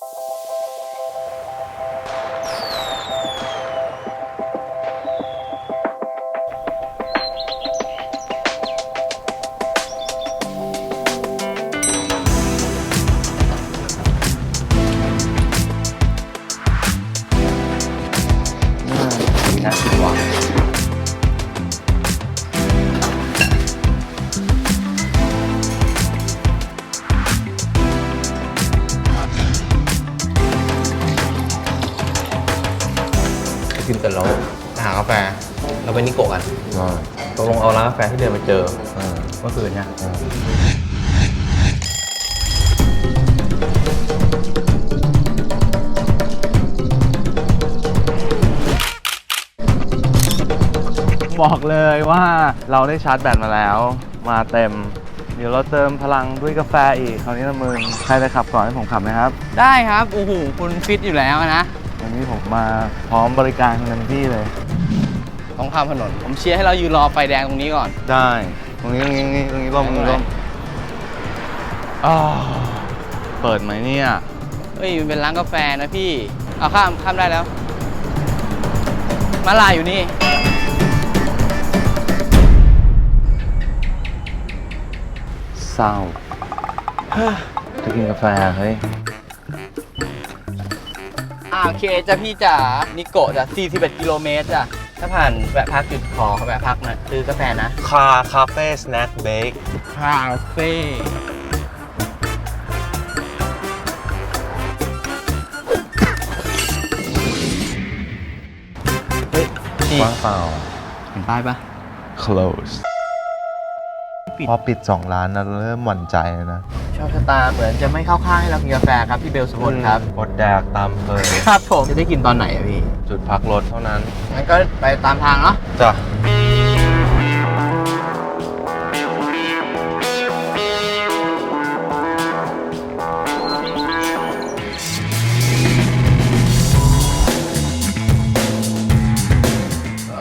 น่ กินเสร็จแล้วหากาแฟเราไปนิโกะกันอ่าตกลงเอาร้านกาแฟที่เดินมาเจออ่า เมื่อคืนเนี่ยอ่าบอกเลยว่าเราได้ชาร์จแบตมาแล้ว มาเต็ม เดี๋ยวเราเติมพลังด้วยกาแฟอีกคราวนี้ละมึง ใครจะขับก่อนให้ผมขับนะครับ ได้ครับ โอ้โห คุณฟิตอยู่แล้วนะ วันนี้ผมมาพร้อมบริการเต็มที่เลย ต้องข้ามถนน ผมเชียร์ให้เรายืนรอไฟแดงตรงนี้ก่อน ได้ ตรงนี้ตรงนี้ตรงนี้ร่มตรงนี้ร่มอ้าวเปิดไหมเนี่ย เฮ้ยมันเป็นร้านกาแฟนะพี่ เอาข้ามข้ามได้แล้ว มาลายอยู่นี่ เศร้าจะกินกาแฟเฮ้ยอ่า โอเคจ้ะพี่จ๋านิโกะจ้ะ41กิโลเมตรจ้ะถ้าผ่านแวะพักจุดขอแวะพักหน่อยซื้อกาแฟนะ คาคาเฟ่สแน็คเบคคาเฟ่เฮ้ยพี่ว่างเปล่า เห็นป้ายปะ close ปิด พอปิดสองร้านนะเริ่มหวั่นใจเลยนะ ชอบชะตาเหมือนจะไม่เข้าข้างให้เรากินกาแฟครับพี่เบลสุพลครับอดแดกตามเคยครับผมจะได้กินตอนไหนอะพี่จุดพักรถเท่านั้นงั้นก็ไปตามทางเนาะจ้ะ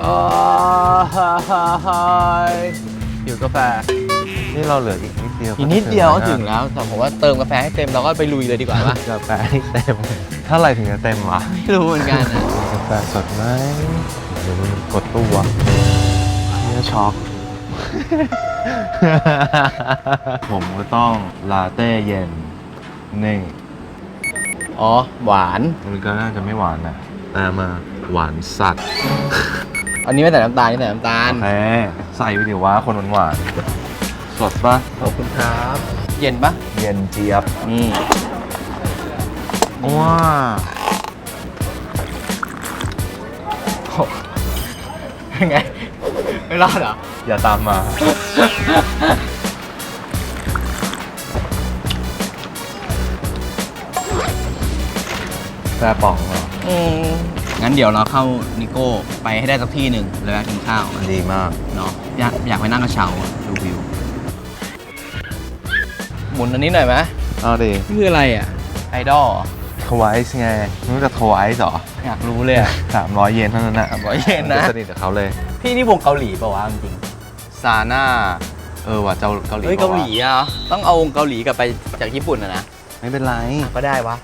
อ๋อฮ่าฮ่าฮ่าหิวกาแฟ นี่เราเหลืออีกนิด เดียวอีกนิดเดียวก็ถึงแล้วแต่ผมว่าเติมกาแฟให้เต็มเราก็ไปลุยเลยดีกว่าปะกาแฟให้เต็มเท่าไหร่ถึงจะเต็มวะไม่รู้เหมือนกันอะกาแฟสดไหมเดี๋ยวมันกดตู้วะเนี่ยช็อกผมก็ต้องลาเต้เย็นหนึ่งอ๋อ หวานมันก็น่าจะไม่หวานนะแต่มาหวานสัตว์ อันนี้ไม่ใส่น้ำตาลนี่ใส่น้ำตาลโอเคใส่ไปดิว่าคนหวานๆ สดปะขอบคุณครับ เย็นปะเย็นเจี๊ยบนี่ว้าเป็นไง ไม่รอดเหรอ อย่าตามมาแฟป่องเหรออืมงั้นเดี๋ยวเราเข้านิโก้ไปให้ได้สักที่หนึ่งแล้วแวะกินข้าวดีมาก เนาะอยากอยากไปนั่งกระเช้าอะดูวิวห มุนอันนี้หน่อยไหมเอาดินี่คืออะไรอะไอดอลทวายส์ไงรู้จักทวายส์เหรออยากรู้เลยอะ สามร้อยเยนเท่านั้นนะ300เยนนะ ผมสนิทกับเขาเลย พี่นี่วงเกาหลีเปล่าวะจริงซาน่า เออว่ะเจ้าเกาหลีเฮ้ยปะเกาวหลีอะต้องเอาวงเกาหลีกลับไปจากญี่ปุ่นอะนะไม่เป็นไร ก็ได้วะ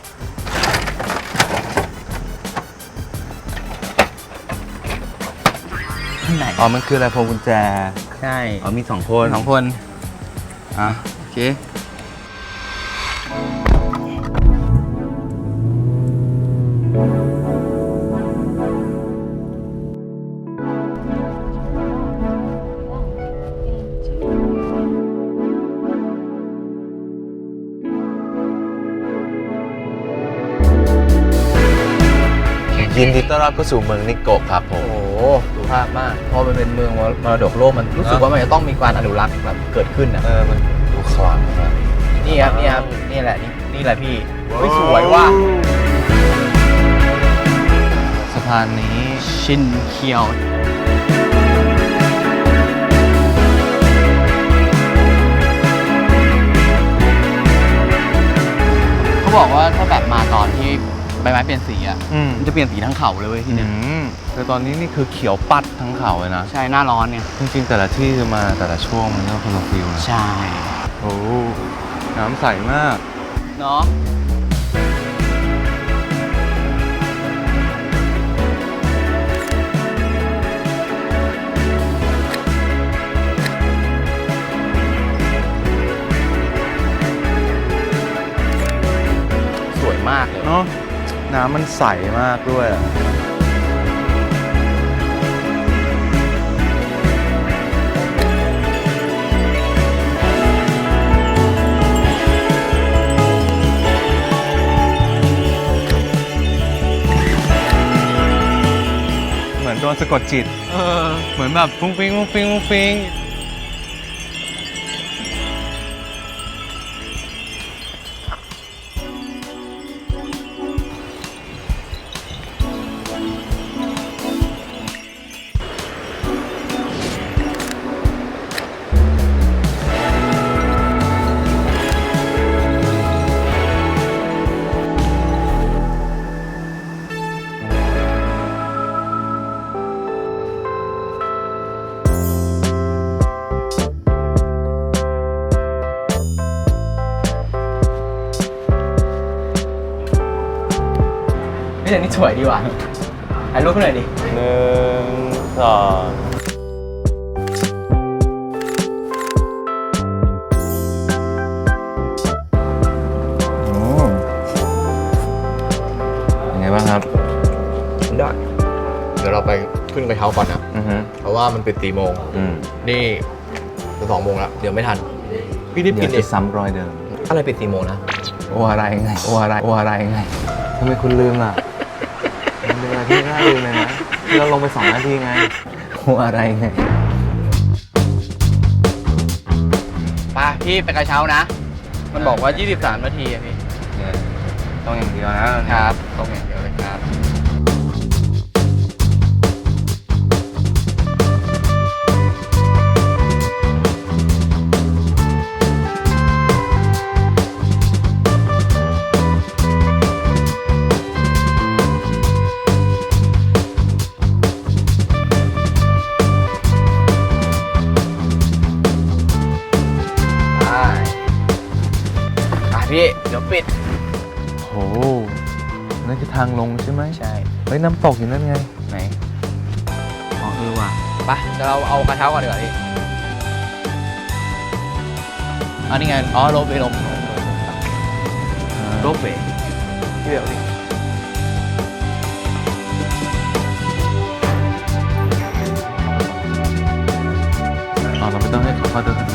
ที่ไหนอ๋อ มันคืออะไรพวงกุญแจ ใช่อ๋อมีสองคนสองคนอะโอเค ดีต้อนรับเข้าสู่เมืองนิโกะครับผโอ้มโหสุภาพมากพอมันเป็นเมืองมรดกโลกมันรู้สึกว่ามันจะต้องมีการอนุรักษ์แบบเกิดขึ้นอะเออ มันดูขลังอะนี่ครับนี่ครับนี่แหละนี่นี่แหละพี่เฮ้ยสวยว่ะสะพานนี้ชินเคียวเขาบอกว่าถ้าแบบมาตอนที่ใใบไม้เปลี่ยนสีอะอืมันจะเปลี่ยนสีทั้งเขาเลยเว้ยที่เนี้ยแต่ตอนนี้นี่คือเขียวปัดทั้งเขาเลยนะ ใช่หน้าร้อนเนี่ย จริงๆ แต่ละที่จะมาแต่ละช่วงมันก็คนละฟิลนะใช่โอ้น้ำใสมาก เนาะสวยมากเลย เนาะ น้ำมันใสมากด้วยอะเหมือนโดนสะกดจิต เออ เหมือนแบบฟุ้งฟิ้งฟุ้งฟิ้งฟุ้งฟิ้ง ไม่แต่นี่สวยดีว่ะถ่ายรูปให้หน่อยดิหนึ่งสองยังไงบ้างครับได้เดี๋ยวเราไปขึ้นกระเช้าก่อนนะ อือฮึเพราะว่ามันปิดสี่โมง อืมนี่จะสองโมงแล้ว เดี๋ยวไม่ทัน พี่รีบเดี๋กิยนวดิจะซ้ำรอยเดิม อะไรปิดสี่โมงนะ โอ้อะไรไง โอ้อะไร โอ้อะไรไงทำไมคุณลืมล่ะ มันเป็นอะไรที่น่าลืมเลยนะที่เราลงไปสองนาทีไงโอ้อะไรไงไปพี่ไปกระเช้านะ มันบอกว่า 23 นาทีอะพี่เนี่ยต้องอย่างเดียวนะครับตรงอย่างเดียว ทางลงใช่ไหมใช่เฮ้ยน้ำตกอยู่นั่นไง ไหนอ๋อเออว่ะไปเดี๋ยวเราเอากระเช้าก่อนดีกว่าพี่อันนี้ไงอ๋อโรบเวย์ลงโรบเวย์พี่เบลดิอ๋อเราไม่ต้องให้เขาเข้าเดิน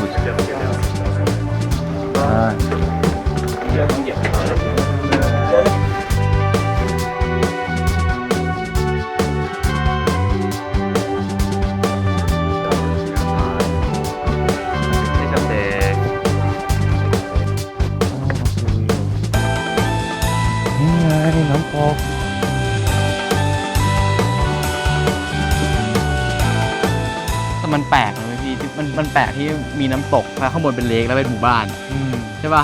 แปลกที่มีน้ำตกแล้วข้างบนเป็นเลคแล้วเป็นหมู่บ้านอืมใช่ป่ะ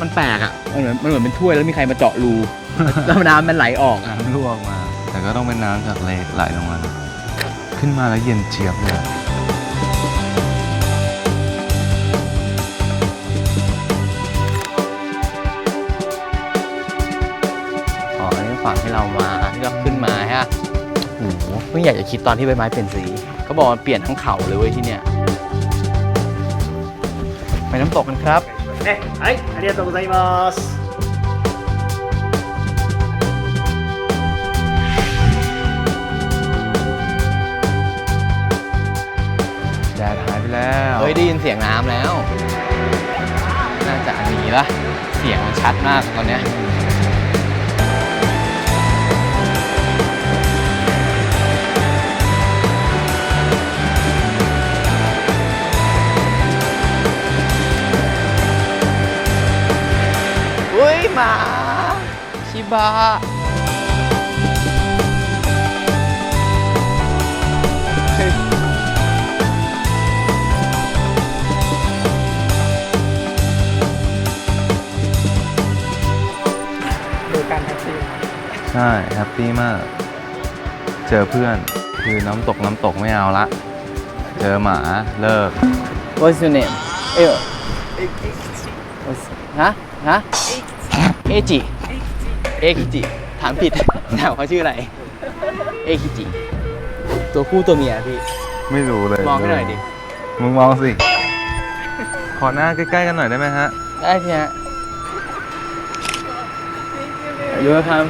มันแปลกอะมันเหมือนมันเหมือนเป็นถ้วยแล้วมีใครมาเจาะรูแล้วน้ำมันไหลออกอะน้ำรั่วออกมา แต่ก็ต้องเป็นน้ำจากเลกไหลลงมาขึ้นมาแล้วเย็นเจี๊ยบเลยอะอ๋ออันนี้ฝั่งให้เรามาที่เราขึ้นมาฮะโอ้โหเพิ่งอยากจะคิดตอนที่ใบไม้เปลี่ยนสีก็บอกมันเปลี่ยนทั้งเขาเลยเว้ยที่เนี่ย ไปน้ำตกกันครับ はい、ありがとうございます。 แดดหายไปแล้ว เฮ้ยได้ยินเสียงน้ำแล้ว น่าจะมีปะเสียงมันชัดมากตอนเนี้ย หมา ชิบะใช่แฮปปี้มาก เจอเพื่อนคือน้ำตกน้ำตกไม่เอาละ เจอหมาเลิก What's your name เออฮะฮะ เอจิ เอคิจิ ถามผิด ถามเขาชื่ออะไร เอคิจิ ตัวผู้ตัวเมียพี่ ไม่รู้เลยมองให้หน่อยดิ มึงมองสิ ขอหน้าใกล้ๆกันหน่อยได้ไหมฮะ ได้พี่ฮะเยูคัม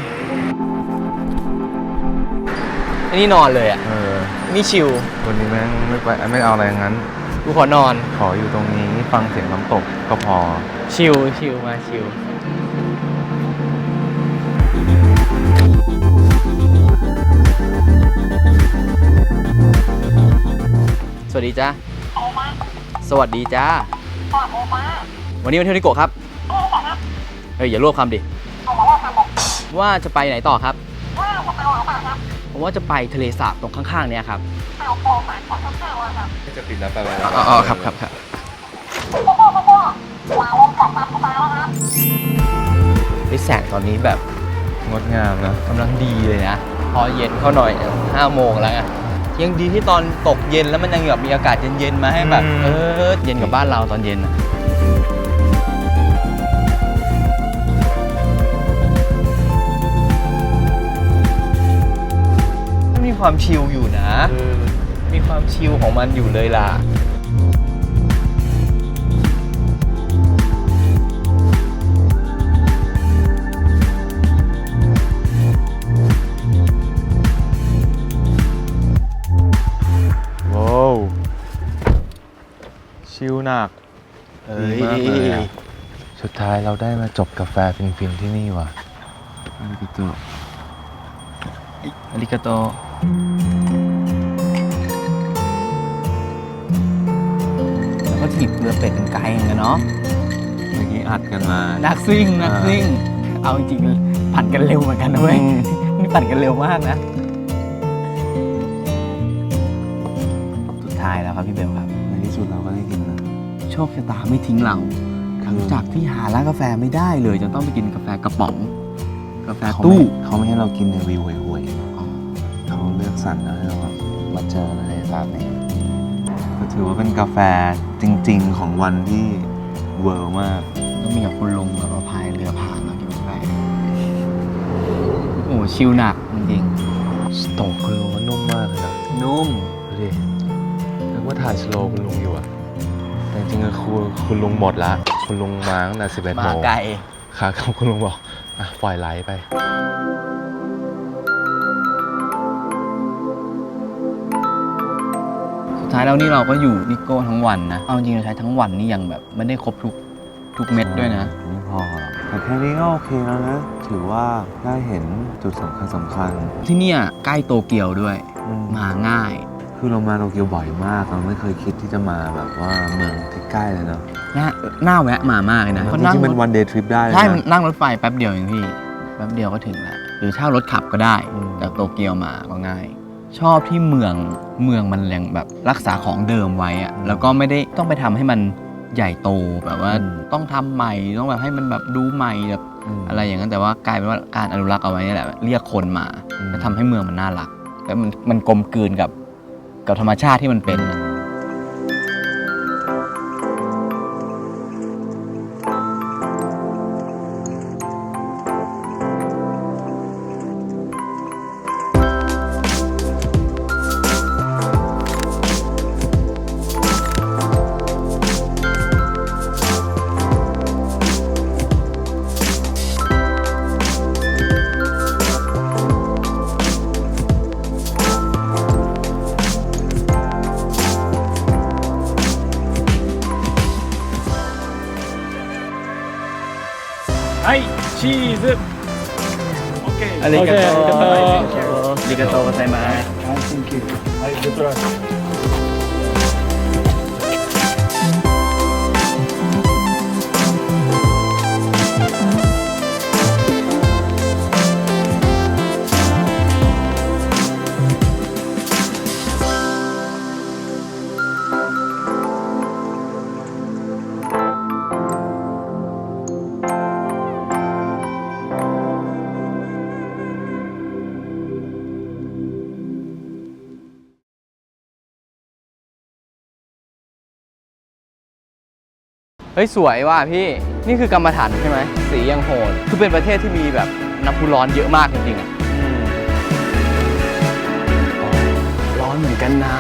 อันนี้นอนเลยอะ เออ นี่ชิลวันนี้แม่งไม่ไปไม่เอาอะไรทั้งนั้น กูขอนอน ขออยู่ตรงนี้ฟังเสียงน้ำตกก็พอ ชิลชิลมาชิลสวั ดีจ้าสวัสดีจ้าวันนี้มาเที่ยวนิโกะครับเฮ้ยอย่ารวบคำดิว่าจะไปไหนต่อครับผมว่าจะไปทะเลสาบตรงข้างๆเนี่ยครับจะปิดแล้วไปแล้วอ๋อครับครับครับไอแสงตอนนี้แบบงดงามนะกำลังดีเลยนะ พอเย็นเข้าหน่อยห้าโมงแล้วไง ยังดีที่ตอนตกเย็นแล้วมันยังแบบมีอากาศเย็นๆมาให้แบบ อืม เออ เย็นกับบ้านเราตอนเย็นอะมันมีความชิลอยู่นะ มีความชิลของมันอยู่เลยล่ะ เอ้ยดีมากเลยอะ สุดท้ายเราได้มาจบกาแฟฟินๆที่นี่ว่ะ อาริโตอาริกาโตแล้วก็ถีบเรือเป็ดกันไกลเหมือนกันเนาะ เมื่อกี้อัดกันมา นักซิ่งนักซิ่ง เอาจริงๆผัดกันเร็วเหมือนกันนะเว้ยนี่ผัดกันเร็วมากนะ สุดท้ายแล้วครับพี่เบลครับ คชะตาไม่ทิ้งเราหลังจากที่หาร้านกาแฟไม่ได้เลยจนต้องไปกินกาแฟกระป๋อง กาแฟเขาไม่ตู้เขาไม่ให้เรากินในวิวห่วยๆเขาเลือกสรรแล้วให้เราแบบมาเจอในสาบนี้ก็ถือว่าเป็นกาแฟจริง ๆ ของวันที่เวิร์มากก็มีกับคุณลุงแบบว่าพายเรือผ่านมากินกาแฟโอ้ชิลหนักจริงสโตกคุณลุงก็นุ่มมากเลยนะๆนุ่ม ดูดินึกว่าถ่ายสโลว์คุณลุงอยู่อะแต่ จริงๆคือคุณคุณลุงหมดละคุณลุงมาตั้งแต่11โมมางไกล ค่ะครับคุณลุงบอกอะปล่อยไหลไปสุดท้ายแล้วนี่เราก็อยู่นิโก้ทั้งวันนะ เอาจริงๆเราใช้ทั้งวันนี่ยังแบบไม่ได้ครบทุกทุกเม็ดด้วยนะ ไม่พอหรอกแต่แค่นี้ก็โอเคแล้วนะ ถือว่าได้เห็นจุดสำคัญสำคัญที่เนี่ยใกล้โตเกียวด้วยอืมมาง่าย คือเรามาโตเกียวบ่อยมาก เราไม่เคยคิดที่จะมาแบบว่าเมืองที่ใกล้เลยเนาะน่าน่าแวะมามากเลยนะจริงๆเป็นรถวันเดย์ทริปได้เลยใช่นะมันนั่งรถไฟแป๊บเดียวเองพี่ แป๊บเดียวก็ถึงแล้วหรือเช่ารถขับก็ได้อืมจากโตเกียวมาก็ง่าย ชอบที่เมืองเมืองมันยังแบบรักษาของเดิมไว้อะแล้วก็ไม่ได้ต้องไปทำให้มันใหญ่โตแบบว่าต้องทำใหม่ต้องแบบให้มันแบบดูใหม่แบบม อะไรอย่างนั้นแต่ว่ากลายเป็นว่าการอนุรักษ์เอาไว้นี่แหละเรียกคนมา อืม แล้วทำให้เมืองมันน่ารัก แล้วมันมันกลมกลืนกับ กับธรรมชาติที่มันเป็น ริโอกาเคโตอาริกาโตอาริากัไซมาส Thank you. Have. ฮ้ยสวยว่ะพี่ นี่คือกรรมฐานใช่ไหม สียังโหด คือเป็นประเทศที่มีแบบน้ำพุร้อนเยอะมากจริงๆอะร้อนเหมือนกันนะ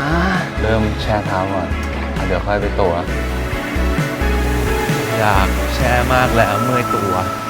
เริ่มแช่เท้าก่อนอะเดี๋ยวค่อยไปตัว อยากแช่มากแล้วเมื่อยตัวเ